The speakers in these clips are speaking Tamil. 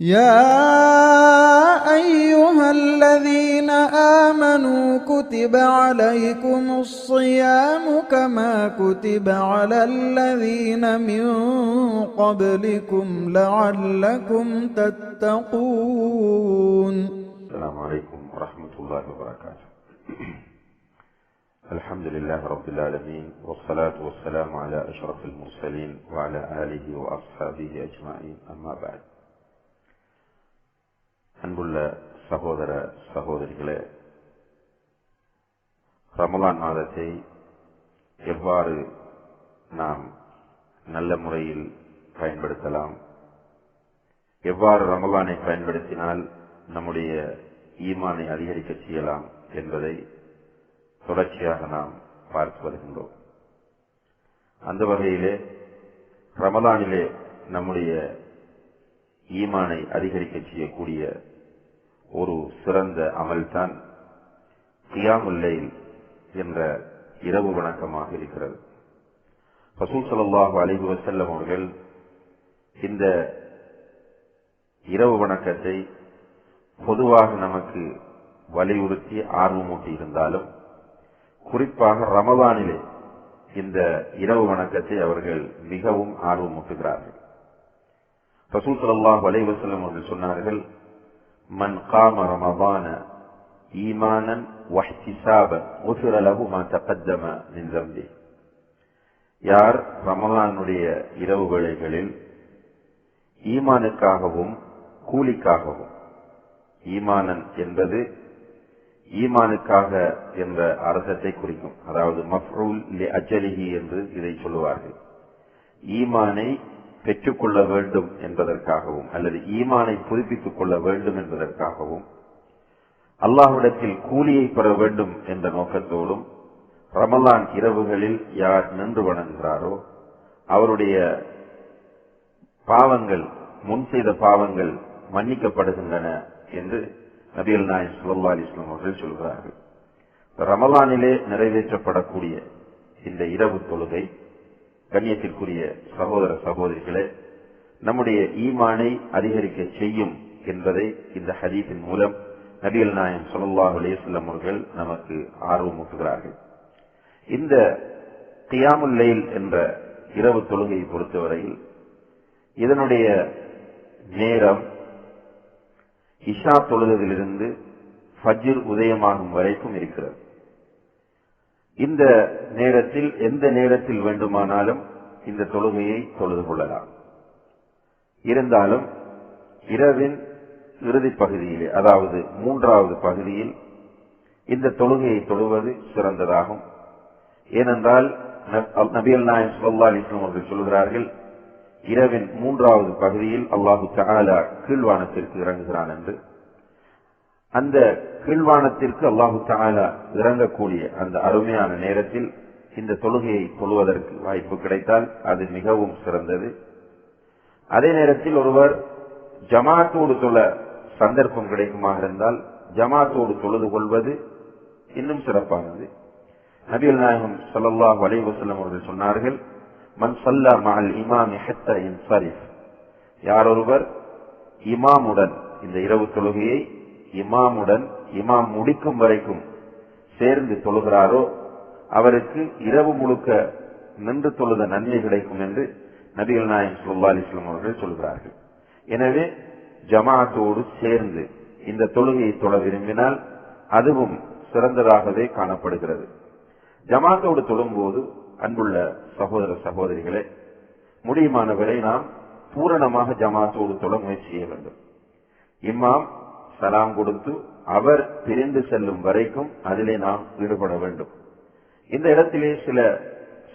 يا أيها الذين آمنوا كتب عليكم الصيام كما كتب على الذين من قبلكم لعلكم تتقون. السلام عليكم ورحمة الله وبركاته. الحمد لله رب العالمين والصلاة والسلام على أشرف المرسلين وعلى آله وأصحابه أجمعين أما بعد. அன்புள்ள சகோதர சகோதரிகளே ரமலான் மாதத்தை எவ்வாறு நாம் நல்ல முறையில் பயன்படுத்தலாம் எவ்வாறு ரமலானை பயன்படுத்தினால் நம்முடைய ஈமானை அதிகரிக்க செய்யலாம் என்பதை தொடர்ச்சியாக நாம் பார்த்து வருகின்றோம். அந்த வகையிலே ரமலானிலே நம்முடைய ஈமானை அதிகரிக்க செய்யக்கூடிய ஒரு சிறந்த அமல்தான் கியாமுல்லைல் என்ற இரவு வணக்கமாக இருக்கிறது. ரசூல் ஸல்லல்லாஹு அலைஹி வசல்லம் அவர்கள் இந்த இரவு வணக்கத்தை பொதுவாக நமக்கு வலியுறுத்தி ஆர்வமூட்டி இருந்தாலும் குறிப்பாக ரமதானிலே இந்த இரவு வணக்கத்தை அவர்கள் மிகவும் ஆர்வமூட்டுகிறார்கள். ரசூல் ஸல்லல்லாஹு அலைஹி வஸல்லம் அவர்கள் சொன்னார்கள் மன் காம ரமதான ஈமானன் வஹ்திசாபன் غفر له ما تقدم من ذنبه யார் ரமலானுடைய இரவு வேளைகளில் ஈமானுக்காகவும் கூலிக்காகவும் ஈமானன் என்பது ஈமானுக்காக என்ற அர்த்தத்தை குறிக்கும் அதாவது மஃரூல் லி அஜலிஹி என்று இதை சொல்லுவார்கள் ஈமானை பெற்றுக்கொள்ள வேண்டும் என்பதற்காகவும் அல்லது ஈமானை புதுப்பித்துக் கொள்ள வேண்டும் என்பதற்காகவும் அல்லாஹ்விடத்தில் கூலியை பெற வேண்டும் என்ற நோக்கத்தோடும் ரமலான் இரவுகளில் யார் நின்று வணங்குகிறாரோ அவருடைய பாவங்கள் முன் செய்த பாவங்கள் மன்னிக்கப்படுகின்றன என்று நபிகள் நாயன் சுல்லா அலிஸ்லாம் அவர்கள் சொல்கிறார்கள். ரமலானிலே நிறைவேற்றப்படக்கூடிய இந்த இரவு தொழுகை கண்ணியத்திற்குரிய சகோதர சகோதரிகளே நம்முடைய ஈமானை அதிகரிக்க செய்யும் என்பதை இந்த ஹதீஸின் மூலம் நபிகள் நாயம் சொல்லாஹ் அலிஸ்லாம் அவர்கள் நமக்கு ஆர்வமூட்டுகிறார்கள். இந்த தியாமுல்லைல் என்ற இரவு தொழுகையை பொறுத்தவரையில் இதனுடைய நேரம் இஷா தொழுதலிலிருந்து ஃபஜ்ர் உதயமாகும் வரைக்கும் இருக்கிறது. இந்த நேரத்தில் எந்த நேரத்தில் வேண்டுமானாலும் இந்த தொழுகையை தொழுது கொள்ளலாம். இருந்தாலும் இரவின் இறுதி பகுதியிலே அதாவது மூன்றாவது பகுதியில் இந்த தொழுகையை தொழுவது சிறந்ததாகும். ஏனென்றால் நபியல் நாயம் சுல்லா அலிஸ்லாம் அவர்கள் சொல்கிறார்கள் இரவின் மூன்றாவது பகுதியில் அல்லாஹு சகாலா கீழ்வானத்திற்கு இறங்குகிறான் என்று. அந்த கீழ்வானத்திற்கு அல்லாஹு தஆலா இறங்கக்கூடிய அந்த அருமையான நேரத்தில் இந்த தொழுகையை தொழுவதற்கு வாய்ப்பு கிடைத்தால் அது மிகவும் சிறந்தது. அதே நேரத்தில் ஒருவர் ஜமாத்தோடு தொழ சந்தர்ப்பம் கிடைக்குமாக இருந்தால் ஜமாத்தோடு தொழுது கொள்வது இன்னும் சிறப்பானது. நபிகள் நாயகம் சல்லாஹ் அலைஹி அவர்கள் சொன்னார்கள் மன் சல்லா மகள் இமாம் ஹத்தா இன்சரிஃப். யார் ஒருவர் இமாமுடன் இந்த இரவு தொழுகையை இமாமுடன் இமாம் முடிக்கும் வரைக்கும் சேர்ந்து தொழுகிறாரோ அவருக்கு இரவு முழுக்க நின்று தொழுத நன்மை கிடைக்கும் என்று நபிகள் நாயம் சுல்லா அலிஸ்லாம் அவர்கள் சொல்கிறார்கள். எனவே ஜமாத்தோடு சேர்ந்து இந்த தொழுகையை தொழ விரும்பினால் அதுவும் சிறந்ததாகவே காணப்படுகிறது. ஜமாத்தோடு தொழும்போது அன்புள்ள சகோதர சகோதரிகளே முடியுமானவரை நாம் பூரணமாக ஜமாத்தோடு தொழ முயற்சி செய்ய வேண்டும். இமாம் சலாம் கொடுத்து அவர் பிரிந்து செல்லும் வரைக்கும் அதிலே நாம் ஈடுபட வேண்டும். இந்த இடத்திலே சில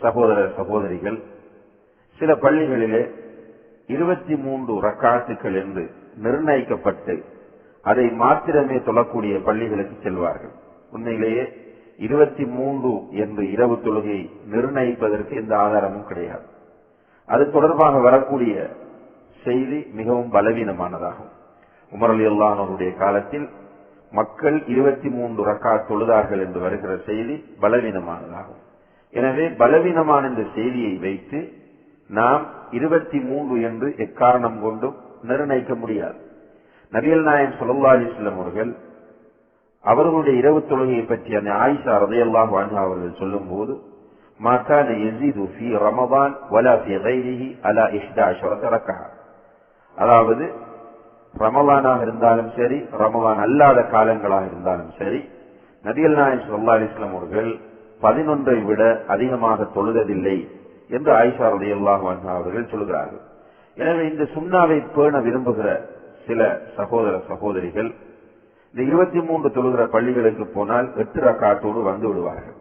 சகோதர சகோதரிகள் சில பள்ளிகளிலே இருபத்தி மூன்று ரக்காத்துக்கள் என்று நிர்ணயிக்கப்பட்டு அதை மாத்திரமே தொழக்கூடிய பள்ளிகளுக்கு செல்வார்கள். உண்மையிலேயே இருபத்தி மூன்று என்று இரவு தொழுகை நிர்ணயிப்பதற்கு எந்த ஆதாரமும் கிடையாது. அது தொடர்பாக வரக்கூடிய செய்தி மிகவும் பலவீனமானதாகும். உமரலி அலி அல்லானவருடைய காலத்தில் மக்கள் இருபத்தி மூன்று ரக்கா தொழுதார்கள் என்று வருகிற செய்தி பலவீனமானதாகும். எனவே பலவீனமான இந்த செய்தியை வைத்து நாம் இருபத்தி மூன்று என்று எக்காரணம் கொண்டும் நிர்ணயிக்க முடியாது. நபியல் நாயன் சுல்லா அலிஸ்லாம் அவர்கள் அவர்களுடைய இரவு தொழுகையை பற்றி அந்த ஆயிஷா ரதையெல்லாம் வாழ்ந்து அவர்கள் சொல்லும் போது மாக்கான எசிது ஃபி ரமபான் வலா ஃபி கைரிஹி அலா இஷ்டா ரக்கா அதாவது ரமவானாக இருந்தாலும் சரி ரமவான் அல்லாத காலங்களாக இருந்தாலும் சரி நபிகள் நாயன் சொல்லா அலிஸ்லாம் அவர்கள் பதினொன்றை விட அதிகமாக தொழுததில்லை என்று ஆயிஷா ரதையெல்லாம் அவர்கள் சொல்கிறார்கள். எனவே இந்த சுண்ணாவை பேண விரும்புகிற சில சகோதர சகோதரிகள் இந்த இருபத்தி மூன்று தொழுகிற பள்ளிகளுக்கு போனால் எட்டு ரக்காட்டோடு வந்து விடுவார்கள்.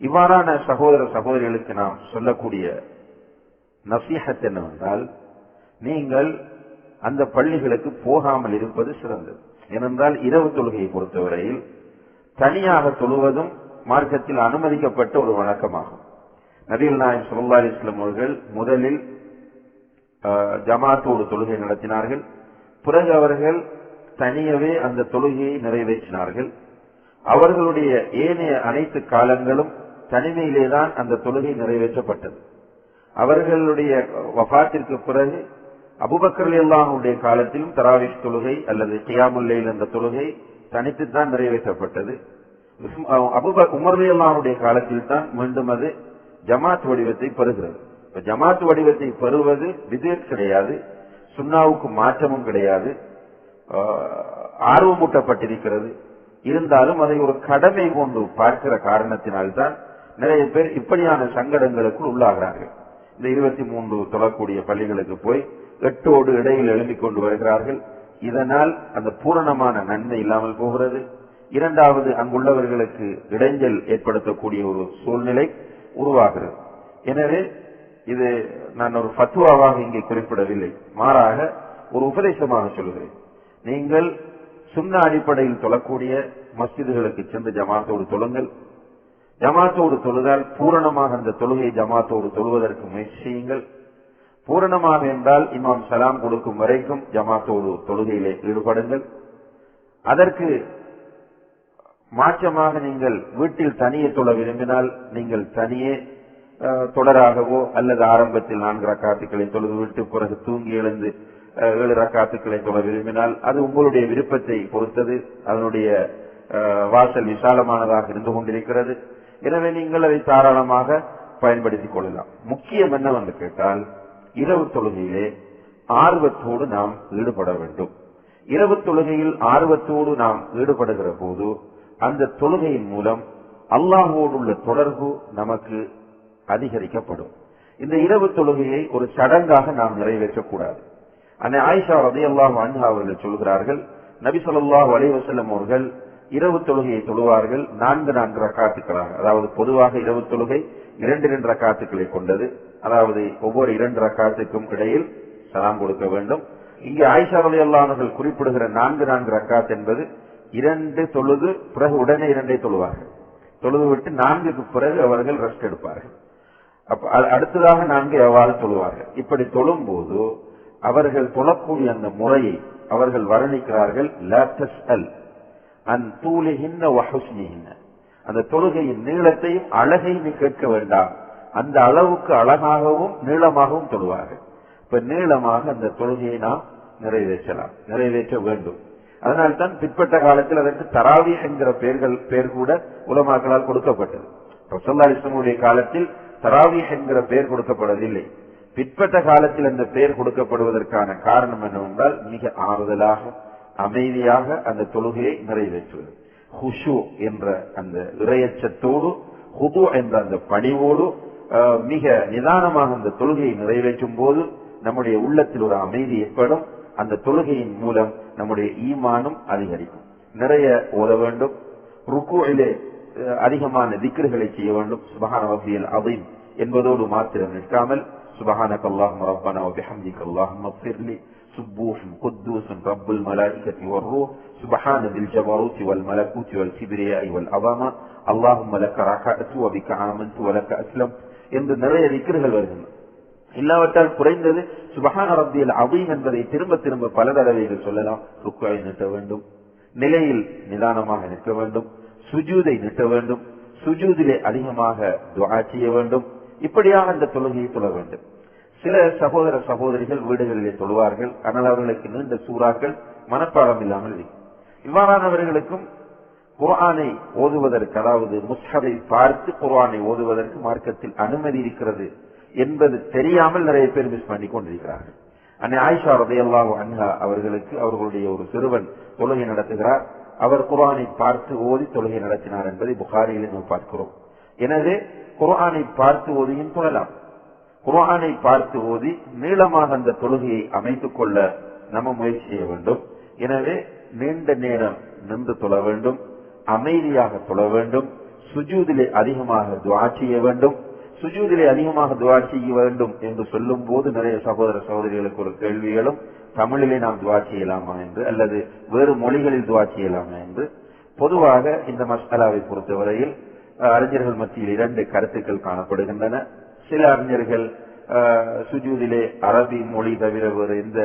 இவ்வாறான சகோதர சகோதரிகளுக்கு நாம் சொல்லக்கூடிய நசீகத் என்னவென்றால் நீங்கள் அந்த பள்ளிகளுக்கு போகாமல் இருப்பது சிறந்தது. ஏனென்றால் இரவு தொழுகையை பொறுத்தவரையில் தனியாக தொழுவதும் மார்க்கத்தில் அனுமதிக்கப்பட்ட ஒரு வழக்கமாகும். நபிகள் நாயம் சுல்லா இஸ்லாம் அவர்கள் முதலில் ஜமாத்தோடு தொழுகை நடத்தினார்கள். பிறகு அவர்கள் தனியவே அந்த தொழுகையை நிறைவேற்றினார்கள். அவர்களுடைய ஏனைய அனைத்து காலங்களும் தனிமையிலேதான் அந்த தொழுகை நிறைவேற்றப்பட்டது. அவர்களுடைய வபாத்திற்கு பிறகு அபுபக்கர் அல்லாஹுடைய காலத்திலும் தராவிஷ் தொழுகை அல்லது கியாமுல்லையில் அந்த தொழுகை தனித்துத்தான் நிறைவேற்றப்பட்டது. அபுப உமர்லி அல்லாஹுடைய காலத்தில் தான் மீண்டும் அது ஜமாத் வடிவத்தை பெறுகிறது. இப்ப ஜமாத் வடிவத்தை பெறுவது விதேட் கிடையாது சுண்ணாவுக்கு மாற்றமும் கிடையாது ஆர்வமூட்டப்பட்டிருக்கிறது. இருந்தாலும் அதை ஒரு கடமை கொண்டு பார்க்கிற காரணத்தினால்தான் நிறைய பேர் இப்படியான சங்கடங்களுக்குள் உள்ளாகிறார்கள். இந்த இருபத்தி மூன்று தொழக்கூடிய பள்ளிகளுக்கு போய் எட்டோடு இடையில் எழுதி கொண்டு வருகிறார்கள். இதனால் அந்த பூரணமான நன்மை இல்லாமல் போகிறது. இரண்டாவது அங்குள்ளவர்களுக்கு இடைஞ்சல் ஏற்படுத்தக்கூடிய ஒரு சூழ்நிலை உருவாகிறது. எனவே இது நான் ஒரு ஃபத்துவாவாக இங்கே குறிப்பிடவில்லை. மாறாக ஒரு உபதேசமாக சொல்கிறேன். நீங்கள் சுண்ண அடிப்படையில் தொழக்கூடிய மஸ்ஜிதுகளுக்கு சென்று ஜமாத்தோடு தொழுங்கள். ஜமாத்தோடு தொழுதால் பூரணமாக அந்த தொழுகை ஜமாத்தோடு தொழுவதற்கு முயற்சியுங்கள் பூரணமாக என்றால் இமாம் சலாம் கொடுக்கும் வரைக்கும் ஜமாத்தோடு தொழுகையிலே ஈடுபடுங்கள். அதற்கு மாற்றமாக நீங்கள் வீட்டில் தனியே தொழ விரும்பினால் நீங்கள் தனியே தொடராகவோ அல்லது ஆரம்பத்தில் நான்கு ரக்காத்துக்களை தொழுது விட்டு பிறகு தூங்கி எழுந்து ஏழு ரக்காத்துக்களை தொழ விரும்பினால் அது உங்களுடைய விருப்பத்தை பொறுத்தது. அதனுடைய வாசல் விசாலமானதாக இருந்து கொண்டிருக்கிறது. எனவே நீங்கள் அதை தாராளமாக பயன்படுத்திக் கொள்ளலாம். முக்கியம் என்னவென்று கேட்டால் இரவு தொழுகையிலே ஆர்வத்தோடு நாம் ஈடுபட வேண்டும். இரவு தொழுகையில் ஆர்வத்தோடு நாம் ஈடுபடுகிற போது அந்த தொழுகையின் மூலம் அல்லாஹோடு உள்ள தொடர்பு நமக்கு அதிகரிக்கப்படும். இந்த இரவு தொழுகையை ஒரு சடங்காக நாம் நிறைவேற்றக்கூடாது. அன்னை ஆயிஷா ரதி அல்லாஹ் அன்ஹா அவர்கள் சொல்கிறார்கள் நபி சொல்லாஹ் அலைவசல்லம் அவர்கள் இரவு தொழுகையை தொழுவார்கள் நான்கு நான்கு ரக்காத்துக்களாக. அதாவது பொதுவாக இரவு தொழுகை இரண்டு இரண்டு ரக்காத்துக்களை கொண்டது. அதாவது ஒவ்வொரு இரண்டு ரக்காத்துக்கும் இடையில் சலாம் கொடுக்க வேண்டும். இங்கே ஆயிஷா ரலி குறிப்பிடுகிற நான்கு நான்கு ரக்காத் என்பது இரண்டு தொழுது பிறகு உடனே இரண்டை தொழுவார்கள். தொழுது விட்டு நான்குக்கு பிறகு அவர்கள் ரெஸ்ட் எடுப்பார்கள். அப்ப அடுத்ததாக நான்கு எவ்வாறு தொழுவார்கள்? இப்படி தொழும் போது அவர்கள் தொழக்கூடிய அந்த முறையை அவர்கள் வர்ணிக்கிறார்கள் அந்த தொழுகையின் நீளத்தையும் அழகையும் கேட்க வேண்டாம். அந்த அளவுக்கு அழகாகவும் நீளமாகவும் தொழுவார்கள். இப்ப நீளமாக அந்த தொழுகையை நாம் நிறைவேற்றலாம். நிறைவேற்ற வேண்டும். அதனால் தான் பிற்பட்ட காலத்தில் அதற்கு தராவி என்கிற பெயர்கள் பெயர் கூட உலமாக்களால் கொடுக்கப்பட்டது. ரசல்லா இஸ்லமுடைய காலத்தில் தராவி என்கிற பெயர் கொடுக்கப்படவில்லை. பிற்பட்ட காலத்தில் அந்த பெயர் கொடுக்கப்படுவதற்கான காரணம் என்னவென்றால் மிக ஆறுதலாக அமைதியாக அந்த தொழுகையை நிறைவேற்றுவது. ஹுஷு என்ற அந்த இறையச்சத்தோடு ஹுது என்ற அந்த பணிவோடு மிக நிதானமாக அந்த தொழுகையை நிறைவேற்றும் போது நம்முடைய உள்ளத்தில் ஒரு அமைதி ஏற்படும். அந்த தொழுகையின் மூலம் நம்முடைய ஈமானும் அதிகரிக்கும். நிறைய ஓத வேண்டும். ருக்குவிலே அதிகமான திக்கர்களை செய்ய வேண்டும். சுபஹான வபியல் அதையும் என்பதோடு மாத்திரம் நிற்காமல் சுபஹான கல்லாஹ் ரப்பானா வபிஹம்திக் அல்லாஹ் மஃபிர்லி سبوح قدوس رب الملائكة والروح سبحان ذي الجبروت والملكوت والكبرياء والعظمة اللهم لك ركعت وبك آمنت ولك أسلمت என்று நிறைய திக்ருகள் வருகின்றன இல்லாவிட்டால் குறைந்தது சுபஹான ரப்பியல் அதீம் என்பதை திரும்ப திரும்ப பல தடவைகள் சொல்லலாம் ருக்குவை நிற்க வேண்டும் நிலையில் நிதானமாக நிற்க வேண்டும் சுஜூதை நிற்க வேண்டும் சுஜூதிலே அதிகமாக துவா செய்ய வேண்டும் இப்படியாக அந்த தொழுகையை தொழ வேண்டும் சில சகோதர சகோதரிகள் வீடுகளிலே தொழுவார்கள் ஆனால் அவர்களுக்கு நீண்ட சூறாக்கள் மனப்பாடம் இல்லாமல் இல்லை. இவ்வாறானவர்களுக்கும் குர்ஆனை ஓதுவதற்கு அதாவது முஸ்ஹபை பார்த்து குர்ஆனை ஓதுவதற்கு மார்க்கத்தில் அனுமதி இருக்கிறது என்பது தெரியாமல் நிறைய பேர் மிஸ் பண்ணி கொண்டிருக்கிறார்கள். அன்னை ஆயிஷா ரதையல்லாஹு அன்ஹா அவர்களுக்கு அவர்களுடைய ஒரு சிறுவன் தொழுகை நடத்துகிறார். அவர் குர்ஆனை பார்த்து ஓதி தொழுகை நடத்தினார் என்பதை புகாரியில் நாம் பார்க்கிறோம். எனவே குர்ஆனை பார்த்து ஓதியும் தொழலாம். குரானை பார்த்து ஓதி நீளமாக அந்த தொழுகையை அமைத்துக் கொள்ள நம்ம முயற்சி செய்ய வேண்டும். எனவே நீண்ட நேரம் நின்று தொழ வேண்டும் அமைதியாக தொழ வேண்டும் சுஜூதிலே அதிகமாக துவா செய்ய வேண்டும். சுஜூதிலே அதிகமாக துவா செய்ய வேண்டும் என்று சொல்லும் போது நிறைய சகோதர சகோதரிகளுக்கு ஒரு கேள்விகளும் தமிழிலே நாம் துவா செய்யலாமா என்று அல்லது வேறு மொழிகளில் துவா செய்யலாமா என்று. பொதுவாக இந்த மசாலாவை பொறுத்தவரையில் அறிஞர்கள் மத்தியில் இரண்டு கருத்துக்கள் காணப்படுகின்றன. சில அறிஞர்கள் சுஜூதிலே அரபி மொழி தவிர வேறு எந்த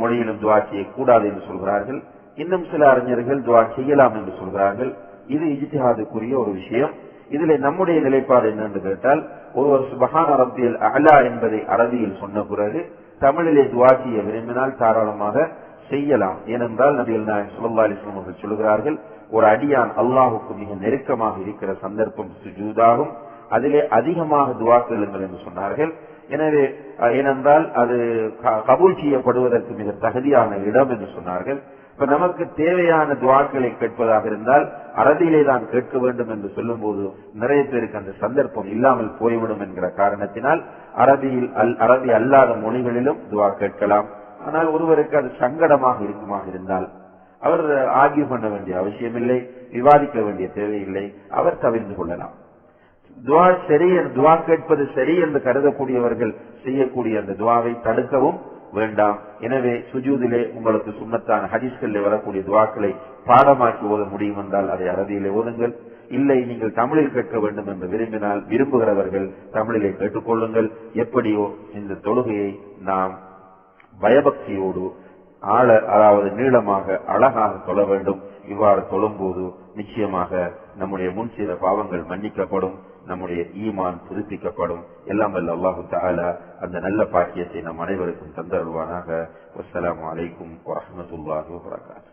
மொழியிலும் துவா செய்யக்கூடாது என்று சொல்கிறார்கள். இன்னும் சில அறிஞர்கள் துவா செய்யலாம் என்று சொல்கிறார்கள். இது இஜித்திஹாதுக்குரிய ஒரு விஷயம். இதிலே நம்முடைய நிலைப்பாடு என்னன்னு கேட்டால் ஒருவர் சுபஹான அரபியல் அலா என்பதை அரபியில் சொன்ன பிறகு தமிழிலே துவா செய்ய விரும்பினால் தாராளமாக செய்யலாம். ஏனென்றால் நபிகள் நாயன் சுல்லா அலிஸ்லாம் அவர்கள் சொல்கிறார்கள் ஒரு அடியான் அல்லாஹுக்கு மிக நெருக்கமாக இருக்கிற சந்தர்ப்பம் சுஜூதாகும். அதிலே அதிகமாக துவா செல்லுங்கள் என்று சொன்னார்கள். எனவே ஏனென்றால் அது க- கபூல் செய்யப்படுவதற்கு மிக தகுதியான இடம் என்று சொன்னார்கள். இப்ப நமக்கு தேவையான துவாக்களை கேட்பதாக இருந்தால் அறதியிலே தான் கேட்க வேண்டும் என்று சொல்லும்போது நிறைய பேருக்கு அந்த சந்தர்ப்பம் இல்லாமல் போய்விடும் என்கிற காரணத்தினால் அரபியில் அல் அரபி அல்லாத மொழிகளிலும் துவா கேட்கலாம். ஆனால் ஒருவருக்கு அது சங்கடமாக இருக்குமாக இருந்தால் அவர் ஆகிய பண்ண வேண்டிய அவசியமில்லை விவாதிக்க வேண்டிய தேவையில்லை அவர் தவிர்த்து கொள்ளலாம். துவா சரி என்று- துவா கேட்பது சரி என்று கருதக்கூடியவர்கள் செய்யக்கூடிய அந்த துவாவை தடுக்கவும் வேண்டாம். எனவே சுஜூதிலே உங்களுக்கு சுண்ணத்தான ஹதீஸ்களில் வரக்கூடிய துவாக்களை பாடமாக்கி ஓத முடியும் என்றால் அதை அரபியிலே ஓதுங்கள். இல்லை நீங்கள் தமிழில் கேட்க வேண்டும் என்று விரும்பினால் விரும்புகிறவர்கள் தமிழிலே கேட்டுக்கொள்ளுங்கள். எப்படியோ இந்த தொழுகையை நாம் பயபக்தியோடு ஆழ அதாவது நீளமாக அழகாக தொழ வேண்டும். இவ்வாறு தொழும்போது நிச்சயமாக நம்முடைய முன் செய்த பாவங்கள் மன்னிக்கப்படும் நம்முடைய ஈமான் புதுப்பிக்கப்படும். எல்லாம் வல்ல அல்லாஹு தாலா அந்த நல்ல பாக்கியத்தை நம் அனைவருக்கும் தந்தருவானாக வஸ்ஸலாமு அலைக்கும் வரமத்துல்லாஹு வரகாத்து